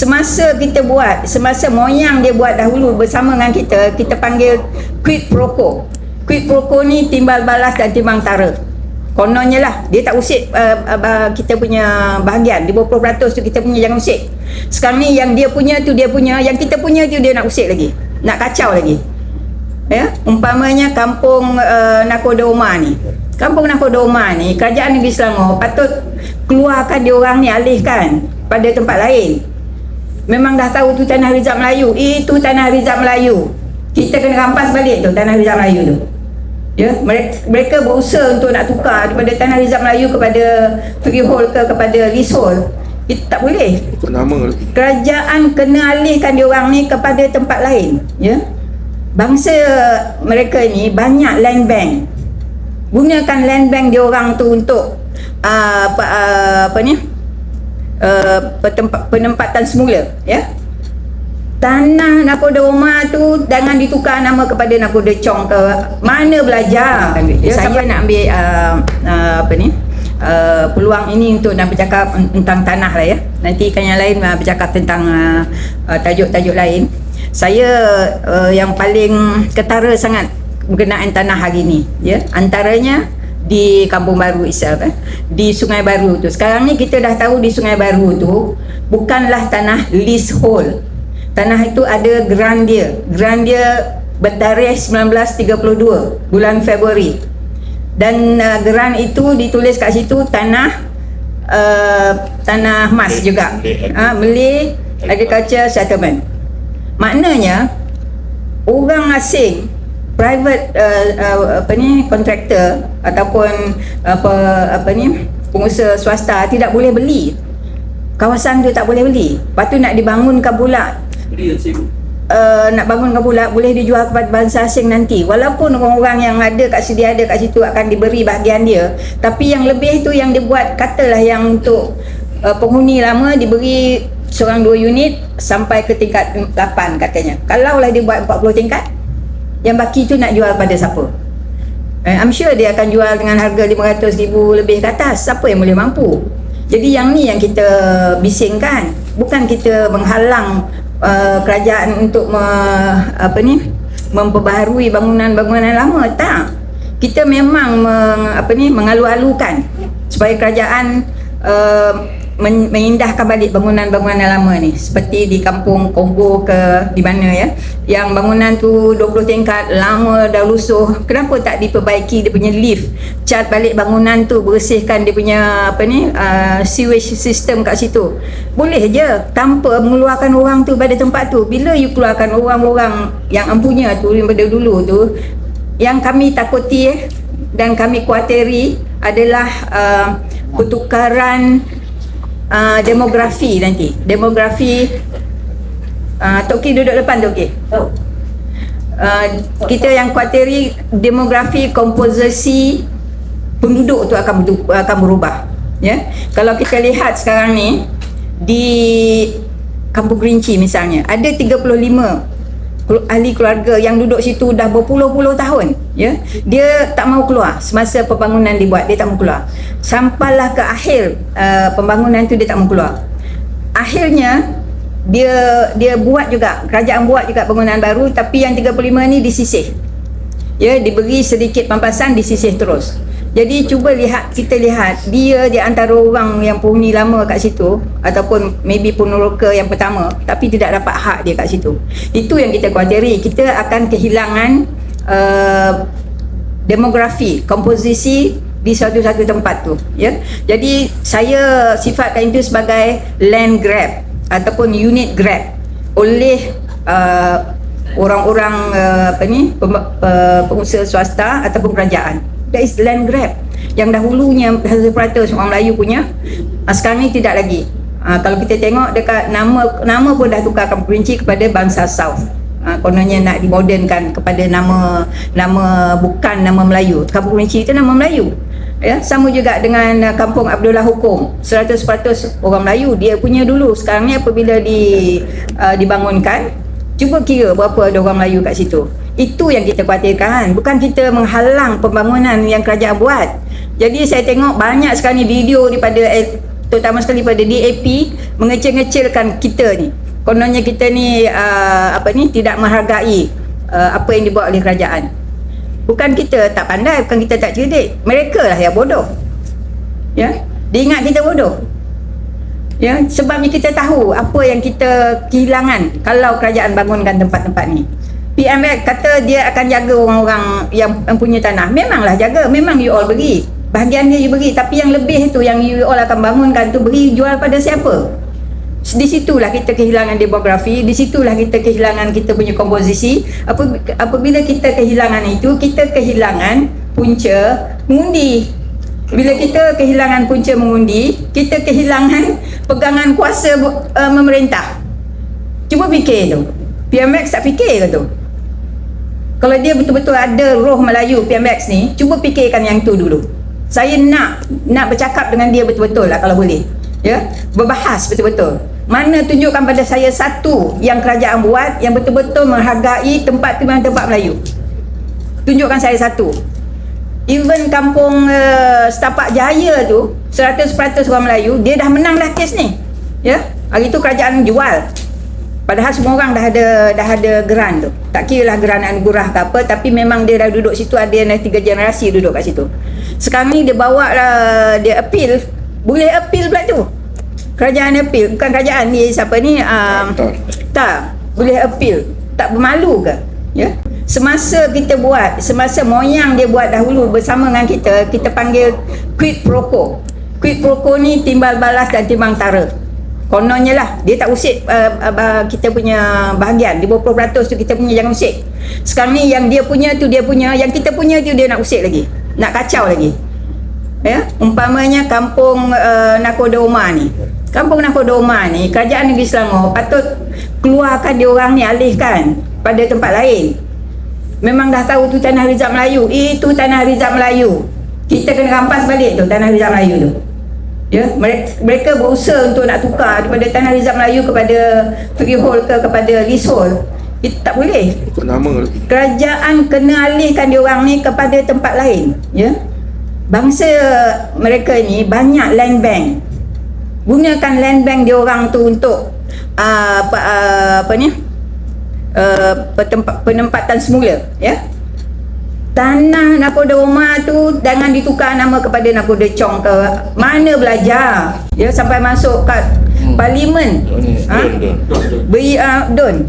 semasa kita buat semasa moyang dia buat dahulu bersama dengan kita kita panggil quid pro quo. Quid pro quo ni timbal balas dan timbang tara. Kononnya lah dia tak usik uh, uh, kita punya bahagian. 50% tu kita punya jangan usik. Sekarang ni yang dia punya tu dia punya yang kita punya tu dia nak usik lagi. Nak kacau lagi. Ya? Umpamanya kampung uh, Nakoda ni. Kampung Nakoda ni kerajaan negeri Selangor patut keluarkan dia orang ni alihkan pada tempat lain memang dah tahu tu tanah Rizal Melayu. Itu tanah Rizal Melayu. Kita kena rampas balik tu tanah Rizal Melayu tu. Ya mereka, mereka berusaha untuk nak tukar daripada tanah Rizal Melayu kepada freehold ke kepada leasehold itu tak boleh. Ikut nama kerajaan kena alihkan dia orang ni kepada tempat lain. Ya. Bangsa mereka ni banyak land bank. Gunakan land bank dia orang tu untuk uh, apa, uh, apa ni uh, penempatan semula ya tanah nakoda Umar tu jangan ditukar nama kepada nakoda Chong ke mana belajar ya, saya nak ambil uh, uh, apa ni Uh, peluang ini untuk nak bercakap tentang tanah lah ya. Nanti kan yang lain uh, bercakap tentang uh, uh, tajuk-tajuk lain. Saya uh, yang paling ketara sangat berkenaan tanah hari ini ya. Antaranya di Kampung Baru itself eh. Di Sungai Baru tu. Sekarang ni kita dah tahu di Sungai Baru tu bukanlah tanah leasehold. Tanah itu ada grant dia. Grant dia bertarikh 1932 bulan Februari dan uh, geran itu ditulis kat situ tanah uh, tanah emas juga uh, Malay Agriculture Settlement maknanya orang asing private uh, uh, apa ni kontraktor ataupun apa apa ni pengusaha swasta tidak boleh beli. Kawasan tu tak boleh beli. Lepas tu nak dibangunkan pula. Uh, nak bangunkan pula boleh dijual kepada bangsa asing nanti. Walaupun orang-orang yang ada kat sedia ada kat situ akan diberi bahagian dia. Tapi yang lebih tu yang dibuat katalah yang untuk uh, penghuni lama diberi seorang dua unit sampai ke tingkat 8 katanya. Kalau lah dia buat 40 tingkat yang baki tu nak jual pada siapa? Eh, I'm sure dia akan jual dengan harga 500 ribu lebih ke atas. Siapa yang boleh mampu? Jadi yang ni yang kita bisingkan. Bukan kita menghalang uh, kerajaan untuk me, apa ni memperbaharui bangunan-bangunan lama. Tak. Kita memang meng, apa ni mengalu-alukan supaya kerajaan uh, men, mengindahkan balik bangunan-bangunan lama ni. Seperti di kampung Kongo ke di mana ya. Yang bangunan tu 20 tingkat lama dah lusuh. Kenapa tak diperbaiki dia punya lift? Cat balik bangunan tu bersihkan dia punya apa ni uh, sewage system kat situ. Boleh je tanpa mengeluarkan orang tu pada tempat tu. Bila you keluarkan orang-orang yang empunya tu daripada dulu tu yang kami takuti eh, dan kami kuatiri adalah uh, pertukaran uh, demografi nanti. Demografi uh, Toki duduk depan Toki. Oh. Uh, kita yang kuatiri demografi komposisi penduduk tu akan akan berubah. Ya. Kalau kita lihat sekarang ni di Kampung Gerinci misalnya ada 35 ahli keluarga yang duduk situ dah berpuluh-puluh tahun ya. Dia tak mau keluar. Semasa pembangunan dibuat dia tak mau keluar. Sampailah ke akhir uh, pembangunan tu dia tak mau keluar. Akhirnya dia dia buat juga kerajaan buat juga bangunan baru tapi yang 35 ni disisih. Ya diberi sedikit pampasan disisih terus jadi cuba lihat kita lihat dia di antara orang yang penghuni lama kat situ ataupun maybe peneroka yang pertama tapi tidak dapat hak dia kat situ. Itu yang kita khawatiri. Kita akan kehilangan uh, demografi, komposisi di satu-satu tempat tu, ya. Jadi saya sifatkan itu sebagai land grab ataupun unit grab oleh uh, orang-orang uh, apa ni pengusaha swasta ataupun kerajaan that is land grab. Yang dahulunya 100% orang Melayu punya uh, sekarang ni tidak lagi. Uh, kalau kita tengok dekat nama nama pun dah tukarkan perinci kepada bangsa South. Uh, kononnya nak dimodernkan kepada nama nama bukan nama Melayu. Kampung perinci itu nama Melayu. Ya sama juga dengan uh, kampung Abdullah Hukum. 100% orang Melayu dia punya dulu. Sekarang ni apabila di uh, dibangunkan cuba kira berapa ada orang Melayu kat situ itu yang kita khawatirkan. Bukan kita menghalang pembangunan yang kerajaan buat. Jadi saya tengok banyak sekali video daripada terutama sekali pada DAP mengecil-ngecilkan kita ni. Kononnya kita ni uh, apa ni tidak menghargai uh, apa yang dibuat oleh kerajaan. Bukan kita tak pandai bukan kita tak cerdik. Mereka lah yang bodoh. Ya? Dia ingat kita bodoh. Ya? Sebabnya kita tahu apa yang kita kehilangan kalau kerajaan bangunkan tempat-tempat ni PMX kata dia akan jaga orang-orang yang, yang punya tanah. Memanglah jaga. Memang you all beri. Bahagian dia you beri. Tapi yang lebih tu yang you all akan bangunkan tu beri jual pada siapa? Di situlah kita kehilangan demografi. Di situlah kita kehilangan kita punya komposisi. Apabila kita kehilangan itu kita kehilangan punca mengundi. Bila kita kehilangan punca mengundi kita kehilangan pegangan kuasa uh, memerintah. Cuba fikir tu. PMX tak fikir ke tu kalau dia betul-betul ada roh Melayu PMX ni cuba fikirkan yang tu dulu. Saya nak nak bercakap dengan dia betul-betul lah kalau boleh. Ya? Berbahas betul-betul. Mana tunjukkan pada saya satu yang kerajaan buat yang betul-betul menghargai tempat memang tempat Melayu. Tunjukkan saya satu. Even kampung uh, Setapak Jaya tu 100% orang Melayu dia dah menang dah kes ni. Ya? Hari tu kerajaan jual Padahal semua orang dah ada dah ada geran tu. Tak kira lah geran anugerah ke apa tapi memang dia dah duduk situ ada yang tiga generasi duduk kat situ. Sekarang ni dia bawa lah dia appeal. Boleh appeal pula tu. Kerajaan appeal bukan kerajaan ni siapa ni um, tak boleh appeal. Tak bermalu ke? Ya. Semasa kita buat, semasa moyang dia buat dahulu bersama dengan kita, kita panggil quid pro quo. Quid pro quo ni timbal balas dan timbang tara kononnya lah dia tak usik uh, uh, kita punya bahagian. 50% tu kita punya jangan usik. Sekarang ni yang dia punya tu dia punya yang kita punya tu dia nak usik lagi. Nak kacau lagi. Ya? Umpamanya kampung uh, Nakodoma ni. Kampung Nakodoma ni kerajaan negeri Selangor patut keluarkan dia orang ni alihkan pada tempat lain. Memang dah tahu tu tanah Rizal Melayu. Itu tanah Rizal Melayu. Kita kena rampas balik tu tanah Rizal Melayu tu ya mereka, mereka berusaha untuk nak tukar daripada tanah rizal Melayu kepada freehold ke kepada leasehold. Itu tak boleh. Nama kerajaan kena alihkan diorang ni kepada tempat lain ya. Bangsa mereka ni banyak land bank. Gunakan land bank diorang tu untuk uh, apa, uh, apa ni? Uh, penempatan semula ya tanah nakoda rumah tu jangan ditukar nama kepada nakoda chong ke. Mana belajar? Ya sampai masuk kat hmm. parlimen. Ha? Beri uh, don.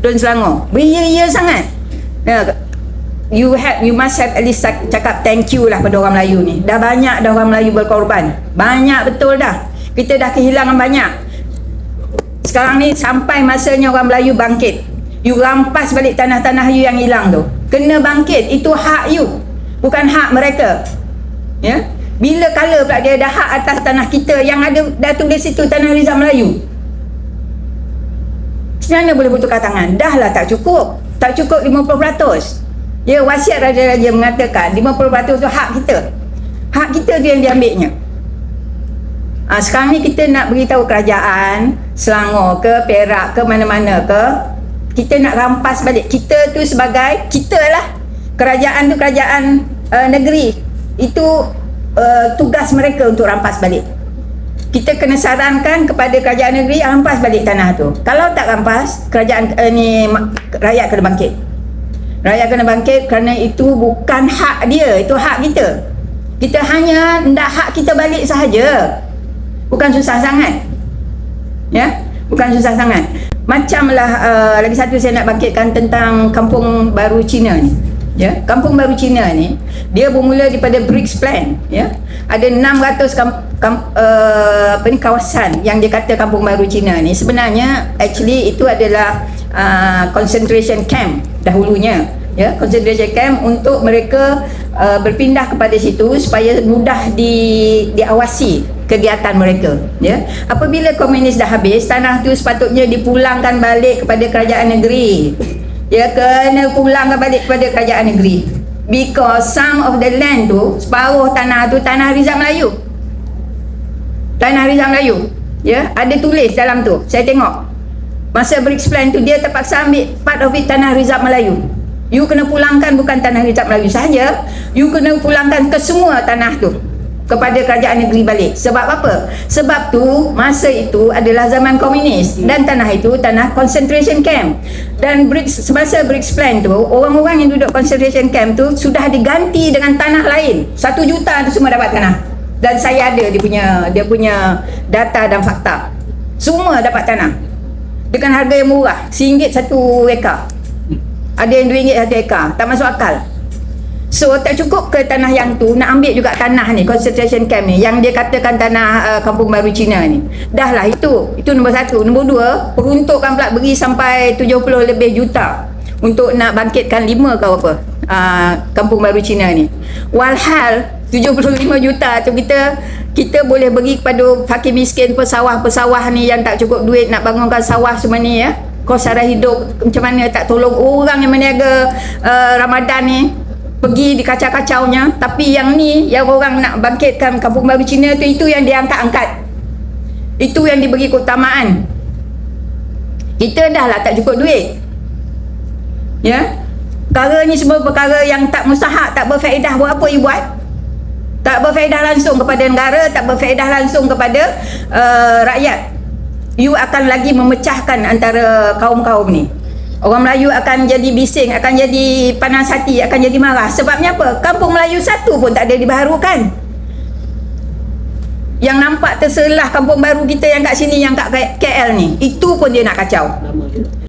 Don selangor. Beri ya sangat. Ya. You have you must have at least cakap thank you lah pada orang Melayu ni. Dah banyak dah orang Melayu berkorban. Banyak betul dah. Kita dah kehilangan banyak. Sekarang ni sampai masanya orang Melayu bangkit. You rampas balik tanah-tanah you yang hilang tu kena bangkit itu hak you. Bukan hak mereka. Ya? Bila kala pula dia ada hak atas tanah kita yang ada dah tulis situ tanah Rizal Melayu? Sebenarnya boleh bertukar tangan. Dah lah tak cukup. Tak cukup 50% ya wasiat raja-raja mengatakan 50% tu hak kita. Hak kita tu yang diambilnya. Ha, sekarang ni kita nak beritahu kerajaan Selangor ke Perak ke mana-mana ke kita nak rampas balik. Kita tu sebagai kita lah kerajaan tu kerajaan uh, negeri. Itu uh, tugas mereka untuk rampas balik. Kita kena sarankan kepada kerajaan negeri rampas balik tanah tu. Kalau tak rampas kerajaan uh, ni rakyat kena bangkit. Rakyat kena bangkit kerana itu bukan hak dia itu hak kita. Kita hanya nak hak kita balik sahaja. Bukan susah sangat. Ya? Bukan susah sangat macamlah uh, lagi satu saya nak bangkitkan tentang kampung baru Cina ni. Ya kampung baru Cina ni dia bermula daripada BRICS plan ya. Ada 600 kam, kam, uh, apa ni kawasan yang dia kata kampung baru Cina ni. Sebenarnya actually itu adalah uh, concentration camp dahulunya ya. Concentration camp untuk mereka uh, berpindah kepada situ supaya mudah di diawasi kegiatan mereka ya. Apabila komunis dah habis tanah tu sepatutnya dipulangkan balik kepada kerajaan negeri. Ya kena pulangkan balik kepada kerajaan negeri. Because some of the land tu separuh tanah tu tanah Rizal Melayu. Tanah Rizal Melayu ya. Ada tulis dalam tu saya tengok. Masa BRICS plan tu dia terpaksa ambil part of it tanah Rizal Melayu. You kena pulangkan bukan tanah Rizal Melayu saja you kena pulangkan ke semua tanah tu kepada kerajaan negeri balik. Sebab apa? Sebab tu masa itu adalah zaman komunis dan tanah itu tanah concentration camp. Dan BRICS semasa BRICS plan tu orang-orang yang duduk concentration camp tu sudah diganti dengan tanah lain. Satu juta tu semua dapat tanah. Dan saya ada dia punya dia punya data dan fakta. Semua dapat tanah. Dengan harga yang murah, RM1 satu ekar. Ada yang RM2 satu ekar. Tak masuk akal. So tak cukup ke tanah yang tu nak ambil juga tanah ni concentration camp ni yang dia katakan tanah uh, kampung baru Cina ni. Dah lah itu. Itu nombor satu. Nombor dua, peruntukan pula beri sampai 70 lebih juta untuk nak bangkitkan lima ke apa uh, kampung baru Cina ni. Walhal 75 juta tu kita kita boleh bagi kepada fakir miskin pesawah-pesawah ni yang tak cukup duit nak bangunkan sawah semua ni ya. Kos sara hidup macam mana tak tolong orang yang meniaga uh, Ramadan ni pergi di kacau-kacaunya. Tapi yang ni yang orang nak bangkitkan kampung baru Cina tu itu yang diangkat-angkat itu yang diberi keutamaan. Kita dah lah tak cukup duit. Ya? Perkara ni semua perkara yang tak mustahak tak berfaedah buat apa you buat? Tak berfaedah langsung kepada negara tak berfaedah langsung kepada uh, rakyat. You akan lagi memecahkan antara kaum-kaum ni Orang Melayu akan jadi bising, akan jadi panas hati, akan jadi marah. Sebabnya apa? Kampung Melayu satu pun tak ada dibaharukan. Yang nampak terselah kampung baru kita yang kat sini, yang kat KL ni. Itu pun dia nak kacau.